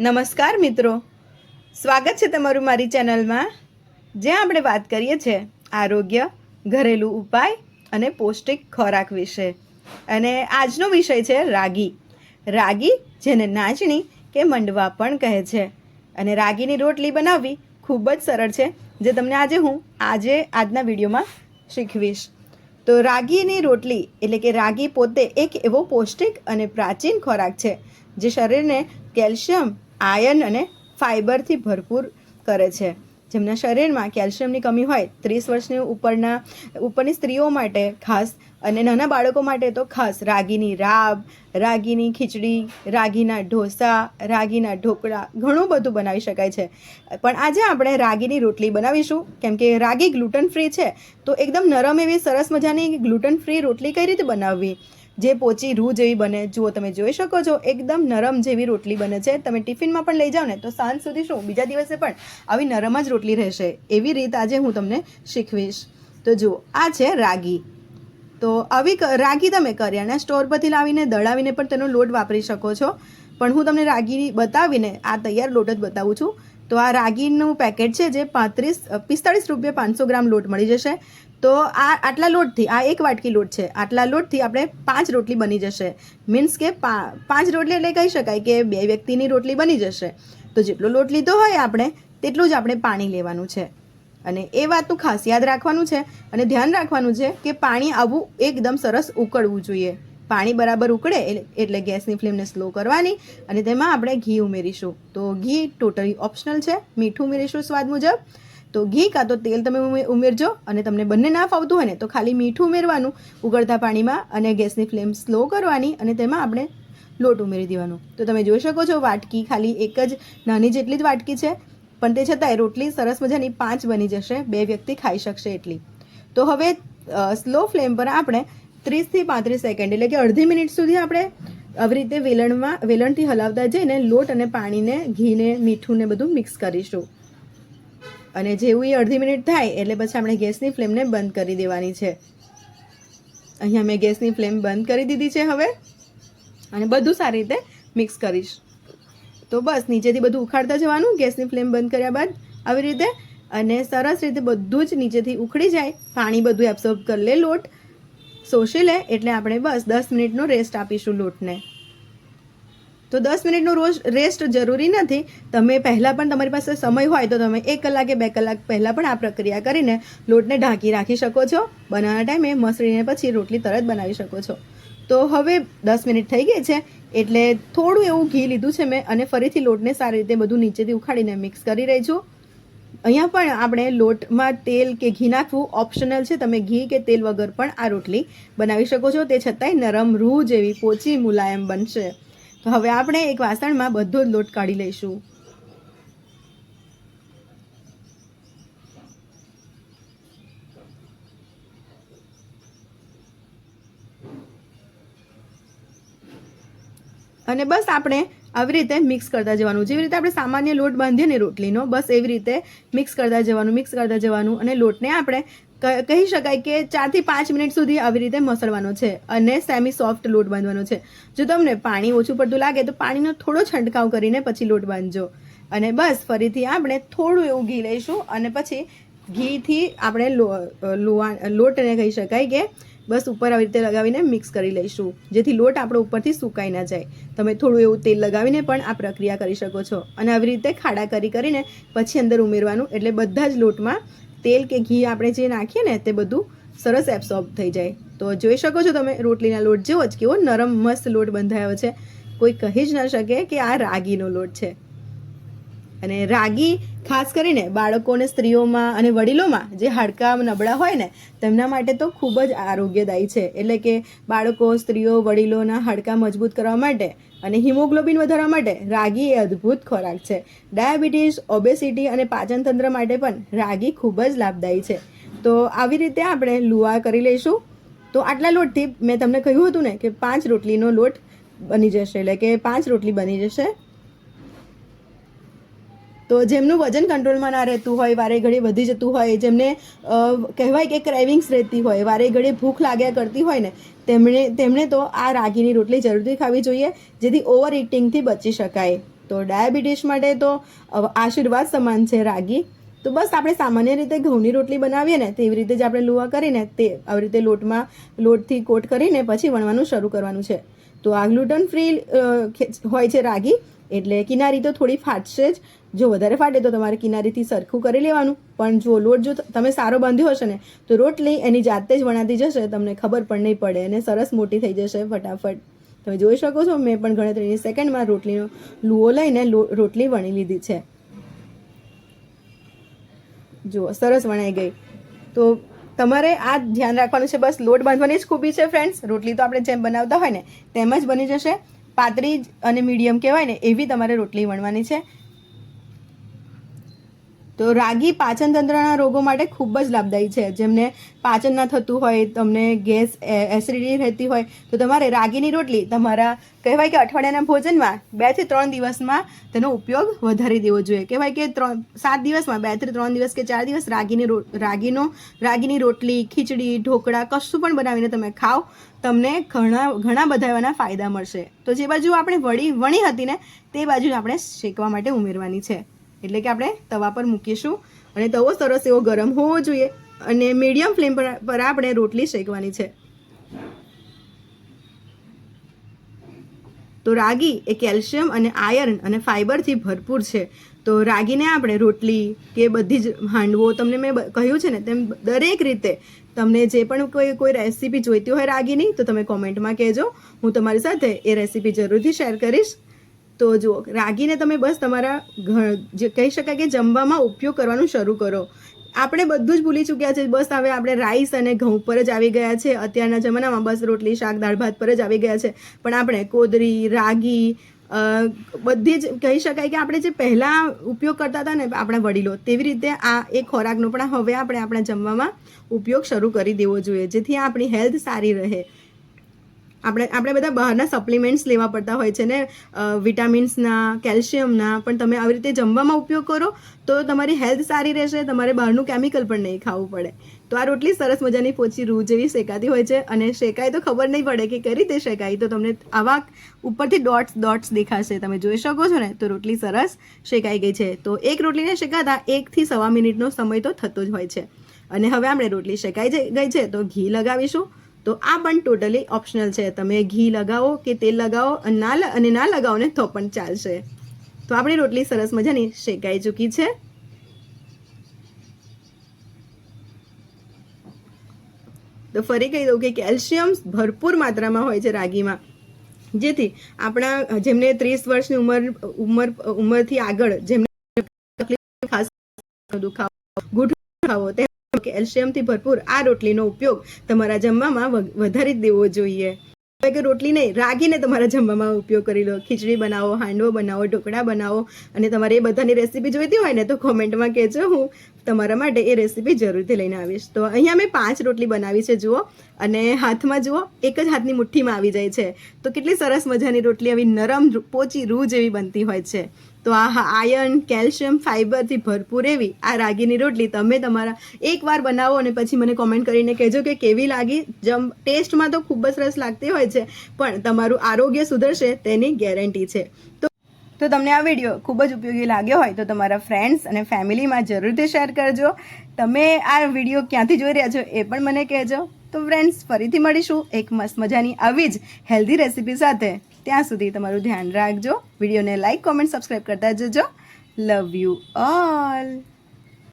નમસ્કાર મિત્રો. સ્વાગત છે તમારું મારી ચેનલમાં. જ્યાં આપણે વાત કરીએ છીએ આરોગ્ય, ઘરેલું ઉપાય અને પૌષ્ટિક ખોરાક વિશે. અને આજનો વિષય છે રાગી. રાગી જેને નાચણી કે મંડવા પણ કહે છે. અને રાગીની રોટલી બનાવવી ખૂબ જ સરળ છે, જે તમને આજે હું આજે આજના વિડીયોમાં શીખવીશ. તો રાગીની રોટલી એટલે કે રાગી પોતે એક એવો પૌષ્ટિક અને પ્રાચીન ખોરાક છે, જે શરીરને કેલ્શિયમ આયર્ન અને ફાઇબરથી ભરપૂર કરે છે. જેમના શરીરમાં કેલ્શિયમની કમી હોય, ત્રીસ વર્ષની ઉપરના, ઉપરની સ્ત્રીઓ માટે ખાસ અને નાના બાળકો માટે તો ખાસ. રાગીની રાબ, રાગીની ખીચડી, રાગીના ઢોસા, રાગીના ઢોકળા ઘણું બધું બનાવી શકાય છે. પણ આજે આપણે રાગીની રોટલી બનાવીશું. કેમ કે રાગી ગ્લુટન ફ્રી છે, તો એકદમ નરમ એવી સરસ મજાની ગ્લુટન ફ્રી રોટલી કઈ રીતે બનાવવી? જે પોચી રૂ જેવી બને, જુઓ તમે જોઈ શકો છો, એકદમ નરમ જેવી રોટલી બને છે. તમે ટિફિનમાં પણ લઈ જાઓ ને, તો સાંજ સુધી શું, બીજા દિવસે પણ આવી નરમ જ રોટલી રહેશે. એવી રીત આજે હું તમને શીખવીશ. તો જુઓ, આ છે રાગી. તો આવી રાગી તમે કરિયાણા સ્ટોર પરથી લાવીને, દળાવીને પણ તેનો લોટ વાપરી શકો છો. પણ હું તમને રાગી બતાવીને, આ તૈયાર લોટ જ બતાવું છું. તો આ રાગીનું પેકેટ છે, જે પાંત્રીસ, પિસ્તાળીસ રૂપિયા પાંચસો ગ્રામ લોટ મળી જશે. તો આ આટલા લોટથી, આ એક વાટકી લોટ છે, આટલા લોટથી આપણે પાંચ રોટલી બની જશે. મીન્સ કે પાંચ રોટલી એટલે કહી શકાય કે બે વ્યક્તિની રોટલી બની જશે. તો જેટલો લોટ લીધો હોય આપણે, તેટલું જ આપણે પાણી લેવાનું છે. અને એ વાતનું ખાસ યાદ રાખવાનું છે અને ધ્યાન રાખવાનું છે કે પાણી આવું એકદમ સરસ ઉકળવું જોઈએ. પાણી બરાબર ઉકળે એટલે ગેસની ફ્લેમને સ્લો કરવાની અને તેમાં આપણે ઘી ઉમેરીશું. તો ઘી ટોટલી ઓપ્શનલ છે, મીઠું ઉમેરીશું સ્વાદ મુજબ. તો ઘી કાં તો તેલ તમે ઉમેરજો અને તમને બંને ના ફાવતું હોય ને તો ખાલી મીઠું ઉમેરવાનું ઉકળતા પાણીમાં અને ગેસની ફ્લેમ સ્લો કરવાની અને તેમાં આપણે લોટ ઉમેરી દેવાનો. તો તમે જોઈ શકો છો વાટકી ખાલી એક જ, નાની જેટલી જ વાટકી છે, પણ તે છતાંય રોટલી સરસ મજાની પાંચ બની જશે, બે વ્યક્તિ ખાઈ શકશે એટલી. તો હવે સ્લો ફ્લેમ પર આપણે ત્રીસથી પાંત્રીસ સેકન્ડ, એટલે કે અડધી મિનિટ સુધી આપણે આવી રીતે વેલણમાં, વેલણથી હલાવતા જઈને લોટ અને પાણીને, ઘીને મીઠું ને બધું મિક્સ કરીશું. અને જેવું એ અડધી મિનિટ થાય એટલે પછી આપણે ગેસની ફ્લેમને બંધ કરી દેવાની છે. અહીંયા મેં ગેસની ફ્લેમ બંધ કરી દીધી છે હવે. અને બધું સારી રીતે મિક્સ કરીશ. તો બસ, નીચેથી બધું ઉખાડતા જવાનું, ગેસની ફ્લેમ બંધ કર્યા બાદ આવી રીતે અને સરસ રીતે બધું જ નીચેથી ઉખડી જાય. પાણી બધું એબ્સોર્બ કરી લે લોટ. શોષી લે એટલે આપણે બસ દસ મિનિટનો રેસ્ટ આપીશું લોટને. તો દસ મિનિટનો રોજ રેસ્ટ જરૂરી નથી. તમે પહેલાં પણ તમારી પાસે સમય હોય તો તમે એક કલાકે બે કલાક પહેલાં પણ આ પ્રક્રિયા કરીને લોટને ઢાંકી રાખી શકો છો. બનાવવાના ટાઈમે મસળીને પછી રોટલી તરત બનાવી શકો છો. તો હવે દસ મિનિટ થઈ ગઈ છે એટલે થોડું એવું ઘી લીધું છે મેં અને ફરીથી લોટને સારી રીતે બધું નીચેથી ઉખાડીને મિક્સ કરી રહી છું. અહીંયા પણ આપણે લોટમાં તેલ કે ઘી નાખવું ઓપ્શનલ છે. તમે ઘી કે તેલ વગર પણ આ રોટલી બનાવી શકો છો. તે છતાંય નરમ રૂ જેવી પોચી મુલાયમ બનશે. તો હવે આપણે એક વાસણમાં બધો જ લોટ કાઢી લઈશું. અને બસ આપણે આવી રીતે મિક્સ કરતા જવાનું. જેવી રીતે આપણે સામાન્ય લોટ બાંધીએ ને રોટલીનો, બસ એવી રીતે મિક્સ કરતા જવાનું, મિક્સ કરતા જવાનું અને લોટને આપણે કહી શકાય કે ચારથી પાંચ મિનિટ સુધી આવી રીતે મસળવાનો છે અને સેમી સોફ્ટ લોટ બાંધવાનો છે. જો તમને પાણી ઓછું પડતું લાગે તો પાણીનો થોડો છંટકાવ કરીને પછી લોટ બાંધજો. અને બસ, ફરીથી આપણે થોડું એવું ઘી લઈશું અને પછી ઘીથી આપણે લોટને કહી શકાય કે બસ ઉપર આવી રીતે લગાવીને મિક્સ કરી લઈશું, જેથી લોટ આપણો ઉપરથી સુકાઈ ના જાય. તમે થોડું એવું તેલ લગાવીને પણ આ પ્રક્રિયા કરી શકો છો. અને આવી રીતે ખાડા કરી કરીને પછી અંદર ઉમેરવાનું એટલે બધા જ લોટમાં તેલ કે ઘી આપણે જે નાખીએ ને તે બધું સરસ એબ્સોર્બ થઈ જાય. તો જોઈ શકો છો તમે, રોટલીના લોટ જેવો જ કેવો નરમ, મસ્ત લોટ બંધાયો છે. કોઈ કહી જ ન શકે કે આ રાગીનો લોટ છે. અને રાગી ખાસ કરીને બાળકોને સ્ત્રીઓમાં અને વડીલોમાં જે હાડકાં નબળા હોય ને, તેમના માટે તો ખૂબ જ આરોગ્યદાયી છે. એટલે કે બાળકો, સ્ત્રીઓ, વડીલોના હાડકાં મજબૂત કરવા માટે અને હિમોગ્લોબિન વધારવા માટે રાગી એ અદ્ભુત ખોરાક છે. ડાયાબિટીસ, ઓબેસિટી અને પાચન તંત્ર માટે પણ રાગી ખૂબ જ લાભદાયી છે. તો આવી રીતે આપણે લુઆ કરી લઈશું. તો આટલા લોટથી મેં તમને કહ્યું હતું ને કે પાંચ રોટલીનો લોટ બની જશે, એટલે કે પાંચ રોટલી બની જશે. તો જેમનું વજન કંટ્રોલમાં ના રહેતું હોય, વારે ઘડી વધી જતું હોય, જેમને કહેવાય કે ક્રેવિંગ્સ રહેતી હોય, વારે ઘડી ભૂખ લાગ્યા કરતી હોય ને, તેમણે તેમણે તો આ રાગીની રોટલી જરૂરથી ખાવી જોઈએ, જેથી ઓવર ઇટિંગથી બચી શકાય. તો ડાયાબિટીસ માટે તો આશીર્વાદ સમાન છે રાગી. તો બસ આપણે સામાન્ય રીતે ઘઉંની રોટલી બનાવીએ ને, તેવી રીતે જ આપણે લુવા કરીને તે, આવી રીતે લોટમાં, લોટથી કોટ કરીને પછી વણવાનું શરૂ કરવાનું છે. તો આ ગ્લુટન ફ્રી હોય છે રાગી, એટલે કિનારી તો થોડી ફાટશે જ જો વધારે ફાટે તો તમારે કિનારીથી સરખું કરી લેવાનું. પણ જો લોટ જો તમે સારો બાંધ્યો હશે ને, તો રોટલી એની જાતે જ વણાતી જશે, તમને ખબર પણ નહીં પડે અને સરસ મોટી થઈ જશે ફટાફટ. તમે જોઈ શકો છો, મેં પણ ગણતરીની સેકન્ડમાં રોટલીનો લુઓ લઈને રોટલી વણી લીધી છે. જુઓ સરસ વણાઈ ગઈ. તો તમારે આ ધ્યાન રાખવાનું છે, બસ લોટ બાંધવાની જ ખૂબી છે ફ્રેન્ડ્સ રોટલી તો આપણે જેમ બનાવતા હોય ને, તેમ જ બની જશે. પાતળી અને મીડિયમ કહેવાય ને, એવી તમારે રોટલી વણવાની છે. તો રાગી પાચન તંત્રના રોગો માટે ખૂબ જ લાભદાયી છે. જેમને પાચન ના થતું હોય, તમને ગેસ એસિડિટી રહેતી હોય, તો તમારે રાગીની રોટલી તમારા કહેવાય કે અઠવાડિયાના ભોજનમાં બેથી ત્રણ દિવસમાં તેનો ઉપયોગ વધારી દેવો જોઈએ. કહેવાય કે ત્રણ, સાત દિવસમાં બેથી ત્રણ દિવસ કે ચાર દિવસ રાગીની રાગીનો, રાગીની રોટલી, ખીચડી, ઢોકળા, કશું પણ બનાવીને તમે ખાઓ, તમને ઘણા ઘણા બધા એવાના ફાયદા મળશે. તો જે બાજુ આપણે વળી, વણી હતી ને, તે બાજુ આપણે શેકવા માટે ઉમેરવાની છે. એટલે કે આપણે તવા પર મૂકીશું. અને તવો સરસ એવો ગરમ હોવો જોઈએ. અને મીડિયમ ફ્લેમ પર આપણે રોટલી શેકવાની છે. તો રાગી એ કેલ્શિયમ અને આયર્ન અને ફાઇબરથી ભરપૂર છે. તો રાગીને આપણે રોટલી કે બધી જ હાંડવો તમને મેં કહ્યું છે ને, તેમ દરેક રીતે તમને જે પણ કોઈ કોઈ રેસીપી જોઈતી હોય રાગીની, તો તમે કોમેન્ટમાં કહેજો. હું તમારી સાથે એ રેસીપી જરૂરથી શેર કરીશ. તો જુઓ, રાગીને તમે બસ તમારા જે કહી શકાય કે જમવામાં ઉપયોગ કરવાનું શરૂ કરો. આપણે બધું જ ભૂલી ચૂક્યા છે. બસ હવે આપણે રાઈસ અને ઘઉં પર જ આવી ગયા છે. અત્યારના જમાનામાં બસ રોટલી, શાક, દાળ, ભાત પર જ આવી ગયા છે. પણ આપણે કોદરી, રાગી બધી જ કહી શકાય કે આપણે જે પહેલાં ઉપયોગ કરતા હતા ને આપણા વડીલો, તેવી રીતે આ એ ખોરાકનો પણ હવે આપણે આપણા જમવામાં ઉપયોગ શરૂ કરી દેવો જોઈએ. જેથી આપણી હેલ્થ સારી રહે. આપણે આપણે બધા બહારના સપ્લિમેન્ટ્સ લેવા પડતા હોય છે ને વિટામિન્સના કેલ્શિયમના પણ તમે આવી રીતે જમવામાં ઉપયોગ કરો તો તમારી હેલ્થ સારી રહેશે, તમારે બહારનું કેમિકલ પણ નહીં ખાવું પડે. તો આ રોટલી સરસ મજાની પોચી રૂ જેવી શેકાતી હોય છે અને શેકાય તો ખબર નહીં પડે કે કઈ રીતે શેકાય. તો તમને આવા ઉપરથી ડોટ્સ ડોટ્સ દેખાશે. તમે જોઈ શકો છો ને, તો રોટલી સરસ શેકાઈ ગઈ છે. તો એક રોટલીને શેકાતા એકથી સવા મિનિટનો સમય તો થતો જ હોય છે. અને હવે આપણે રોટલી શેકાઈ ગઈ છે તો ઘી લગાવીશું. તો આ પણ ટોટલી ઓપ્શનલ છે. તમે ઘી લગાવો કે તેલ લગાવો ના અને ના લગાવો ને તો પણ ચાલશે. તો આપણી રોટલી સરસ મજાની શેકાઈ ચૂકી છે. તો ફરી કહી દઉં કે કેલ્શિયમ ભરપૂર માત્રામાં હોય છે રાગીમાં. જેથી આપણા, જેમને ત્રીસ વર્ષની ઉંમર ઉંમર, ઉંમરથી આગળ જેમને ખાસ દુખાવો ગુઠ દુખાવો કેલ્શિયમથી ભરપૂર આ રોટલીનો ઉપયોગ તમારા જમવામાં વધારે જ દેવો જોઈએ. કે રોટલી નહીં, રાગીને તમારા જમવામાં ઉપયોગ કરી લો. ખીચડી બનાવો, હાંડવો બનાવો, ઢોકળા બનાવો અને તમારે એ બધાની રેસીપી જોઈતી હોય ને તો કોમેન્ટમાં કહેજો હું તમારા માટે એ રેસીપી જરૂરથી લઈને આવીશ. તો અહીંયા મેં પાંચ રોટલી બનાવી છે, જુઓ. અને હાથમાં, જુઓ, એક જ હાથની મુઠ્ઠીમાં આવી જાય છે. તો કેટલી સરસ મજાની રોટલી, આવી નરમ પોચી રૂ જેવી બનતી હોય છે. તો આ આયર્ન કેલ્શિયમ ફાઇબરથી ભરપૂર એવી આ રાગીની રોટલી તમે તમારા એકવાર બનાવો અને પછી મને કોમેન્ટ કરીને કહેજો કે કેવી લાગી. જમ ટેસ્ટમાં તો ખૂબ જ સરસ લાગતી હોય છે, પણ તમારું આરોગ્ય સુધરશે તેની ગેરંટી છે. તો તો તમને આ વીડિયો ખૂબ જ ઉપયોગી લાગ્યો હોય તો તમારા ફ્રેન્ડ્સ અને ફેમિલીમાં જરૂરથી શેર કરજો. તમે આ વીડિયો ક્યાંથી જોઈ રહ્યા છો એ પણ મને કહેજો. તો ફ્રેન્ડ્સ ફરીથી મળીશું એક મસ્ત મજાની આવી જ હેલ્ધી રેસીપી સાથે. ત્યાં સુધી તમારું ધ્યાન રાખજો. વિડીયોને લાઇક કોમેન્ટ સબસ્ક્રાઈબ કરતા જજો. Love you all